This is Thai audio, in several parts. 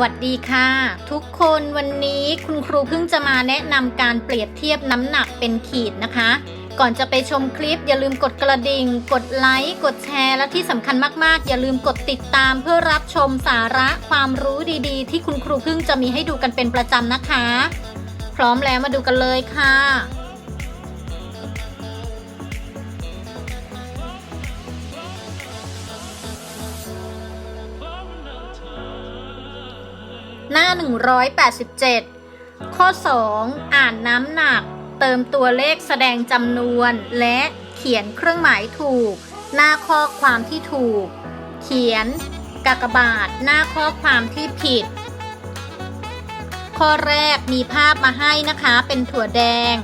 วัสดีค่ะ ทุกคนวันนี้คุณครูเพิ่งจะมาแนะนำการเปรียบเทียบน้ำหนักเป็นขีดนะคะ ก่อนจะไปชมคลิปอย่าลืมกดกระดิ่ง กดไลค์ กดแชร์ และที่สำคัญมากๆ อย่าลืมกดติดตามเพื่อรับชมสาระความรู้ดีๆ ที่คุณครูเพิ่งจะมีให้ดูกันเป็นประจำนะคะ พร้อมแล้วมาดูกันเลยค่ะ หน้า 187 ข้อ 2 อ่านน้ำหนัก เติมตัวเลขแสดงจำนวน และเขียนเครื่องหมายถูก หน้าข้อความที่ถูก เขียนกากบาทหน้าข้อความที่ผิด ข้อแรกมีภาพมาให้นะคะเป็นถั่วแดง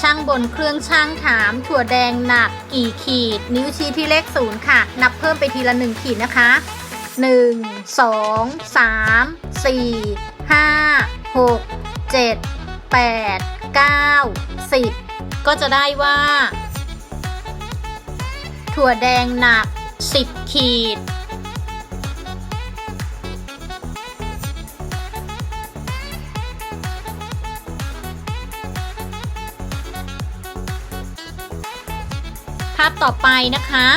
ช่างบนเครื่องช่างถาม ถั่วแดงหนักกี่ขีด นิ้วชี้ที่เลขศูนย์ค่ะ นับเพิ่มไปทีละหนึ่งขีดนะคะหนึ่งสองสาม สี่ห้าหกเจ็ดแปดเก้าสิบก็จะได้ว่า ถั่วแดงหนักสิบขีด ภาพต่อไปนะคะ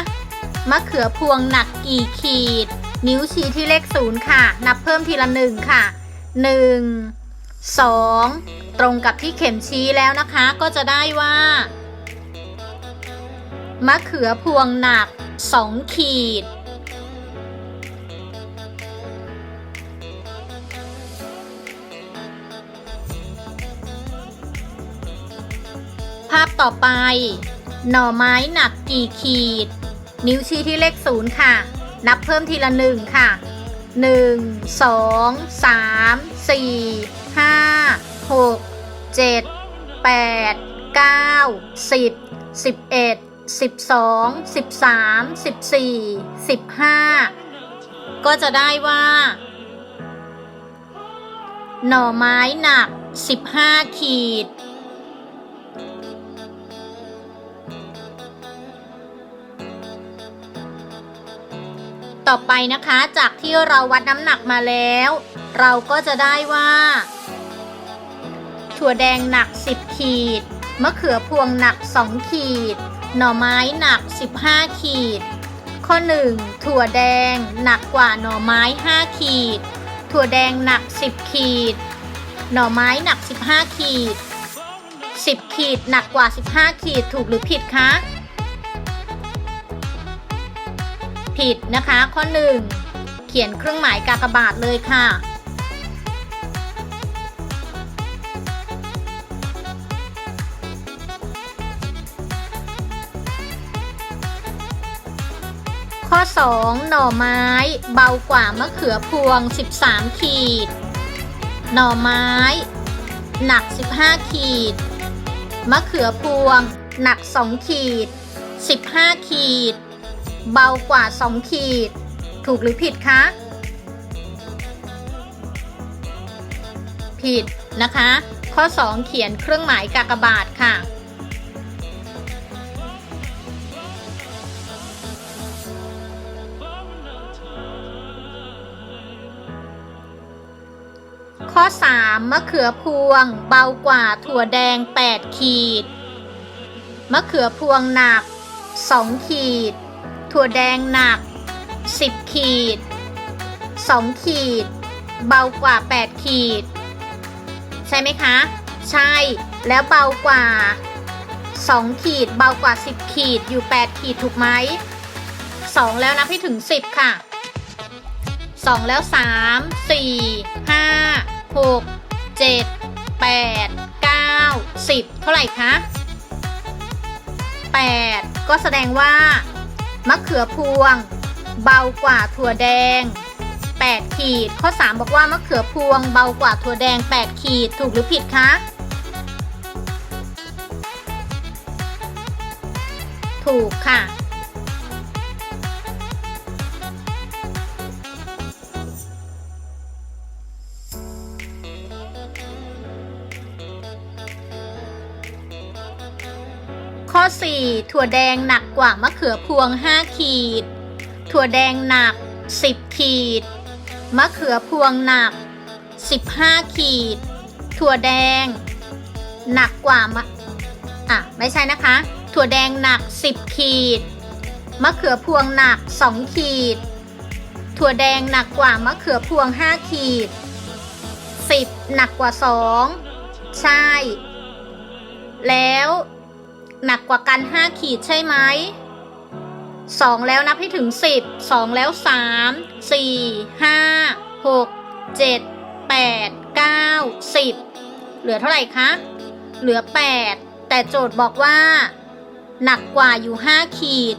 มะเขือพวงหนักกี่ขีด นิ้วชี้ที่เลขศูนย์ค่ะ นับเพิ่มทีละหนึ่งค่ะหนึ่งสองตรงกับที่เข็มชี้แล้วนะคะ ก็จะได้ว่ามะเขือพวงหนักสองขีด ภาพต่อไป หน่อไม้หนักกี่ขีด นิ้วชี้ที่เลขศูนย์ค่ะ นับเพิ่มทีละหนึ่งค่ะหนึ่งสองสามสี่ห้าหกเจ็ดแปดเก้าสิบสิบเอ็ดสิบสองสิบสามสิบสี่สิบห้าก็จะได้ว่า หน่อไม้หนักสิบห้าขีด ต่อไปนะคะ จากที่เราวัดน้ำหนักมาแล้ว เราก็จะได้ว่า ถั่วแดงหนัก 10 ขีด มะเขือพวงหนัก 2 ขีด หน่อไม้หนัก 15 ขีด ข้อ 1 ถั่วแดงหนักกว่าหน่อไม้ 5 ขีด ถั่วแดงหนัก 10 ขีด หน่อไม้หนัก 15 ขีด 10 ขีดหนักกว่า 15 ขีดถูกหรือผิดคะ ผิดนะคะ ข้อ 1 เขียนเครื่องหมายกากบาทเลยค่ะ ข้อ 2 หน่อไม้เบากว่ามะเขือพวง 13 ขีด หน่อไม้ หนัก 15 ขีด มะเขือพวง หนัก 2 ขีด 15 ขีด เบากว่า 2 ขีด ถูกหรือผิดคะ ผิดนะคะ ข้อ 2 เขียนเครื่องหมายกากบาทค่ะ ข้อ 3 มะเขือพวง เบากว่าถั่วแดง 8 ขีด มะเขือพวงหนัก 2 ขีด ถั่วแดงหนัก 10 ขีด 2 ขีด เบากว่า 8 ขีด ใช่ไหมคะ ใช่แล้วเบากว่า 2 ขีด เบากว่า 10 ขีดอยู่ 8 ขีดถูกไหม 2 แล้วนับให้ถึง 10 ค่ะ 2 แล้ว 3 4 5 6 7 8 9 10 เท่าไหร่คะ 8 ก็แสดงว่า มะเขือพวง เบากว่าถั่วแดง 8 ขีด ข้อ 3 บอกว่ามะเขือพวง เบากว่าถั่วแดง 8 ขีด ถูกหรือผิดคะ ถูกค่ะ 4 ถั่วแดงหนักกว่ามะเขือพวง 5 ขีด ถั่วแดงหนัก 10 ขีด มะเขือพวงหนัก 15 ขีด ถั่วแดง หนักกว่ามะอะไม่ใช่นะคะ ถั่วแดงหนัก 10 ขีด มะเขือพวงหนัก 2 ขีด ถั่วแดงหนักกว่ามะเขือพวง 5 ขีด 10 หนักกว่า 2 ใช่ แล้ว หนักกว่ากัน 5 ขีดใช่ไหม2แล้วนับให้ถึง 10 2 แล้ว 3 4 5 6 7 8 9 10 เหลือเท่าไหร่คะ เหลือ 8 แต่โจทย์บอกว่า หนักกว่าอยู่ 5 ขีด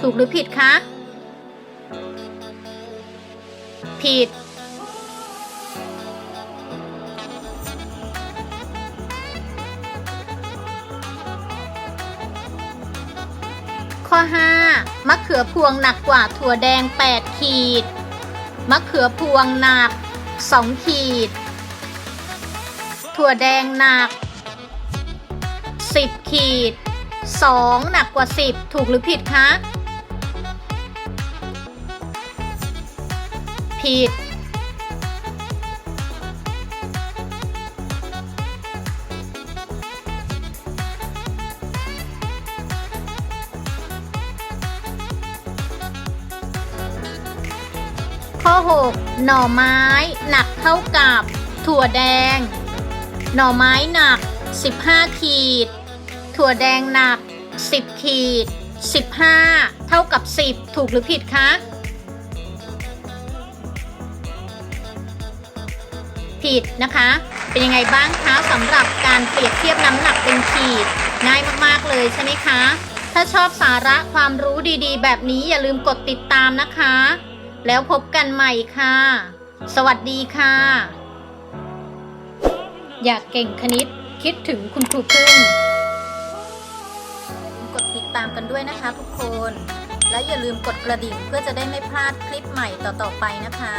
ถูกหรือผิดคะ ผิด ข้อ 5 มะเขือพวงหนักกว่าถั่วแดง 8 ขีด มะเขือพวงหนัก 2 ขีด ถั่วแดงหนัก 10 ขีด 2 หนักกว่า 10 ถูกหรือผิดคะ ผิด ข้อ 6 หน่อไม้หนักเท่ากับ ถั่วแดง หน่อไม้หนัก 15 ขีด ถั่วแดงหนัก 10 ขีด 15 เท่ากับ 10 ถูกหรือผิดคะผิดนะคะ เป็นยังไงบ้างคะสำหรับการเปรียบเทียบน้ำหนักเป็นขีด ง่ายมากๆเลยใช่ไหมคะ ถ้าชอบสาระความรู้ดีๆ แบบนี้อย่าลืมกดติดตามนะคะ แล้วพบกันใหม่ค่ะ สวัสดีค่ะ อยากเก่งคณิตคิดถึงคุณครูพึ่งกดติดตามกันด้วยนะคะทุกคน และอย่าลืมกดกระดิ่งเพื่อจะได้ไม่พลาดคลิปใหม่ต่อๆไปนะคะ